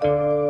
เอ๊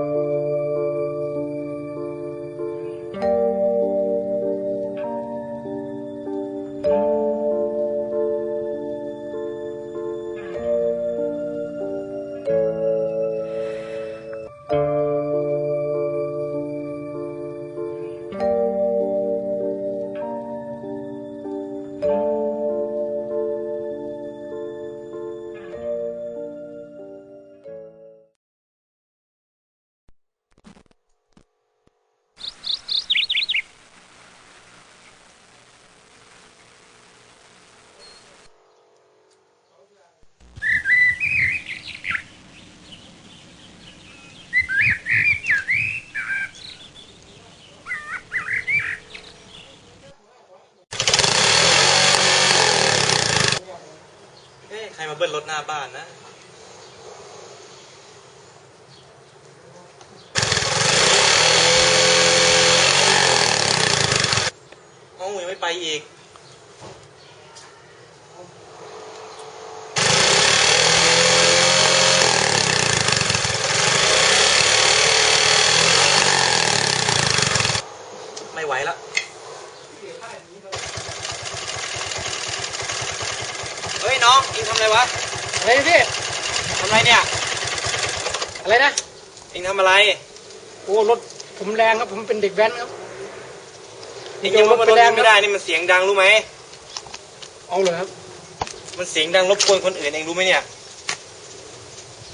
มาเบิ้ลรถหน้าบ้านนะห้องยังไม่ไปอีกไม่ไหวแล้ว เฮ้ย น้องเองทำอะไรวะอะไรนะพี่ทำอะไรเนี่ย อะไรนะเองทำอะไร โอ้รถผมแรงครับ ผมเป็นเด็กแว้นครับเองยังรถมันรถไม่ได้นี่มันเสียงดังรู้ไหมเอาเลยครับ มันเสียงดังรบกวนคนอื่นเองรู้ไหมเนี่ย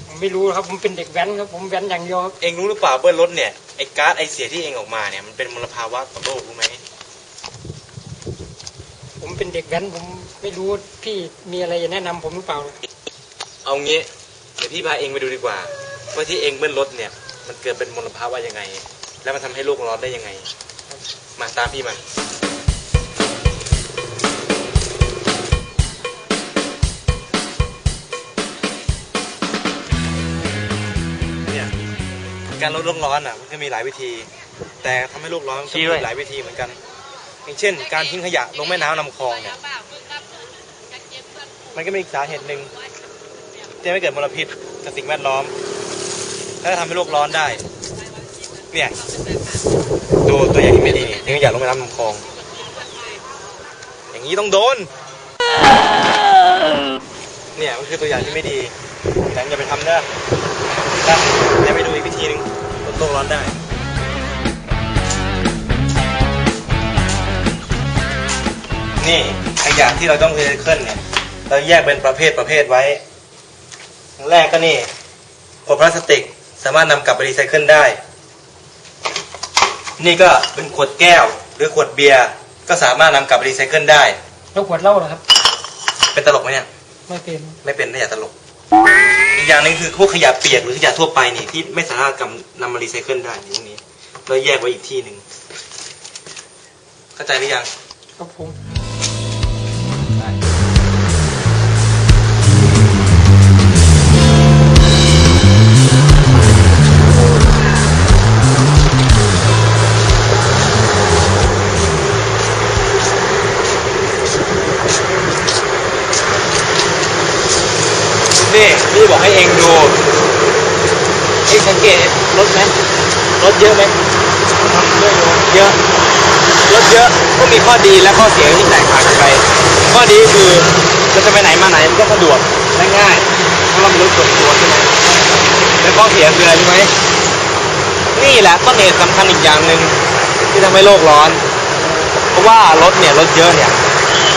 ผมไม่รู้ครับผมเป็นเด็กแว้นครับ ผมแว้นอย่างเดียวครับเองรู้หรือเปล่าเบิ้ลรถเนี่ยไอ้ก๊าซไอเสียที่เองออกมาเนี่ยมันเป็นมลภาวะต่อโลกรู้ไหมผม เป็นเด็กแว้นผมไม่รู้พี่มีอะไรจะแนะนำผมหรือเปล่า เอางี้เดี๋ยวพี่พาเองไปดูดีกว่าว่าที่เองเบิ้ลรถเนี่ย มันเกิดเป็นมลภาวะยังไง แล้วมันทำให้โลกร้อนได้ยังไง มาตามพี่มันเนี่ยการลดโลกร้อนอะมันก็มีหลายวิธี แต่ทำให้โลกร้อนมันก็มีหลายวิธีเหมือนกัน อย่างเช่น การทิ้งขยะลงแม่น้ำลำคลองเนี่ยมันก็เป็นอีกสาเหตุหนึ่งที่ทำให้เกิดมลพิษกับสิ่งแวดล้อม แล้วก็ทำให้โลกร้อนได้ เนี่ยดูตัวอย่างที่ไม่ดีทิ้งขยะลงแม่น้ำลำคลอง อย่างนี้ต้องโดน เนี่ยมันคือตัวอย่างที่ไม่ดีแต่อย่าไปทำเด้อนะเดี๋ยวไปดูอีกวิธีหนึ่งลดโลกร้อนได้ นี่ขยะที่เราต้องรีไซเคิลเนี่ย เราแยกเป็นประเภทประเภทไว้อย่างแรกก็นี่ขวดพลาสติกสามารถนำกลับไปรีไซเคิลได้ นี่ก็เป็นขวดแก้วหรือขวดเบียร์ก็สามารถนำกลับไปรีไซเคิลได้ แล้วขวดเหล้าเหรอครับ เป็นตลกไหมเนี่ย ไม่เป็น ไม่เป็นนะอย่าตลก อีกอย่างหนึงคือพวกขยะเปียกหรือขยะทั่วไปนี่ที่ไม่สามารถกำนำมารีไซเคิลได้อยู่ตรงนี้เราแยกไว้อีกที่หนึ่งเข้าใจหรือยัง ครับผม สังเกตรถไหมรถเยอะไหมเยอะรถเยอะก็มีข้อดีและข้อเสียที่แตกต่างกันไป ข้อดีคือเราจะไปไหนมาไหนมันก็สะดวกและง่ายเพราะเรามีรถส่วนตัวใช่ไหมและข้อเสียคืออะไรรู้ไหมนี่แหละต้นเหตุสำคัญอีกอย่างหนึ่งที่ทำให้โลกร้อน เพราะว่ารถเนี่ยรถเยอะเนี่ย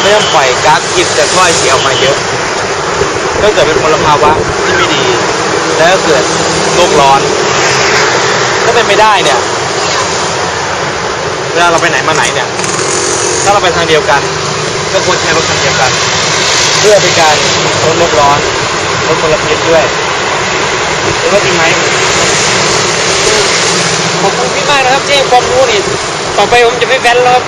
ไม่ต้องปล่อยก๊าซพิษจากถ้อยเสียออกมาเยอะก็เกิดเป็นมลภาวะที่ไม่ดี แล้วก็เกิดโลกร้อน ถ้าเป็นไม่ได้เนี่ยเวลาเราไปไหนมาไหนเนี่ย ถ้าเราไปทางเดียวกัน ก็ควรใช้รถคันเดียวกัน เพื่อเป็นการลดโลกร้อนลดมลพิษด้วยเห็นว่าจริงไหมขอบคุณพี่มากนะครับที่ให้ความรู้นี่ต่อไปผมจะไม่แว้นแล้วครับ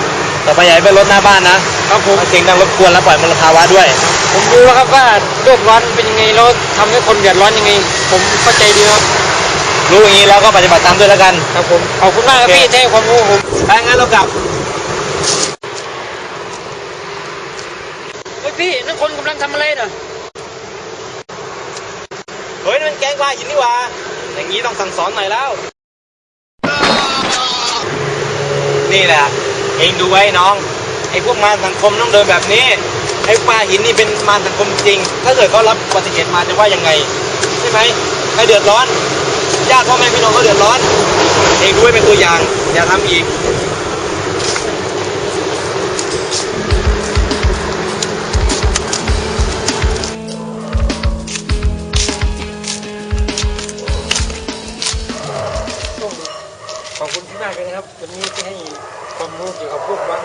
ต่อไปอย่าให้เป็นรถหน้าบ้านนะครับผมเสียงดังรบกวนและปล่อยมลภาวะด้วย ผมรู้แล้วครับว่าโลกร้อนเป็นยังไงแล้วทำให้คนเดือดร้อนยังไง ผมเข้าใจดีครับ รู้อย่างนี้แล้วก็ปฏิบัติตามด้วยแล้วกัน ครับผม ขอบคุณมากครับโอเคพี่ที่ให้ความรู้ผมถ้างั้นเรากลับเฮ้ยพี่นั่นคนกำลังทำอะไรน่ะเฮ้ยนั่นมันแกงปลาหินนี่หว่าไอย่างนี้ต้องสั่งสอนหน่อยแล้ว นี่แหละ เองดูไว้น้อง ไอ้พวกมารสังคมต้องเดินแบบนี้ ไอ้ปลาหินนี่เป็นมารสังคมจริง ถ้าเกิดเขารับอุบัติเหตุมาจะว่ายังไง ใช่ไหมใครเดือดร้อน ญาติพ่อแม่พี่น้องก็เดือดร้อน เองดูไว้เป็นตัวอย่าง อย่าทำอีกขอบคุณมากเลยนะครับ วันนี้ที่ให้ความรู้เกี่ยวกับพวกวัด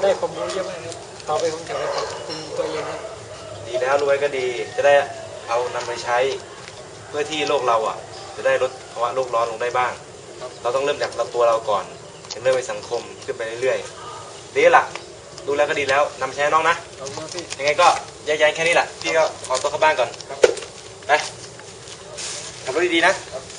ได้ความรู้เยอะมากครับ ต่อไปผมจะไปขอบคุณตัวเองครับดีแล้วรวยก็ดี จะได้เอานำไปใช้ เพื่อที่โลกเราอะ จะได้ลดภาวะโลกร้อนลงได้บ้าง เราต้องเริ่มจากเราตัวเราก่อนถึงเริ่มไปสังคมขึ้นไปเรื่อยๆดีล่ะดูแล้วก็ดีแล้วนำไปใช้ให้น้องนะขอบคุณมากพี่ ยังไงก็แยกย้ายแค่นี้แหละพี่ก็ขอตัวเข้าบ้านก่อนครับ ไปขับรถดีๆนะเ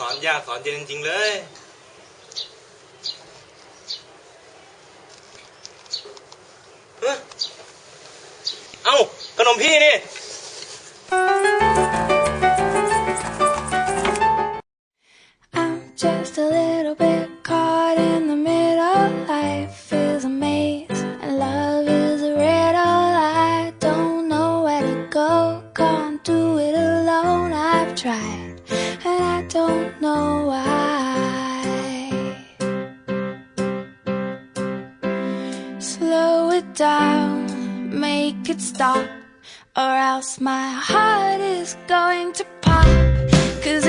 สอนยากสอนเย็นจริงๆเลย เอ้ยเอ้าขนมพี่นี่ it down, make it stop, or else my heart is going to pop.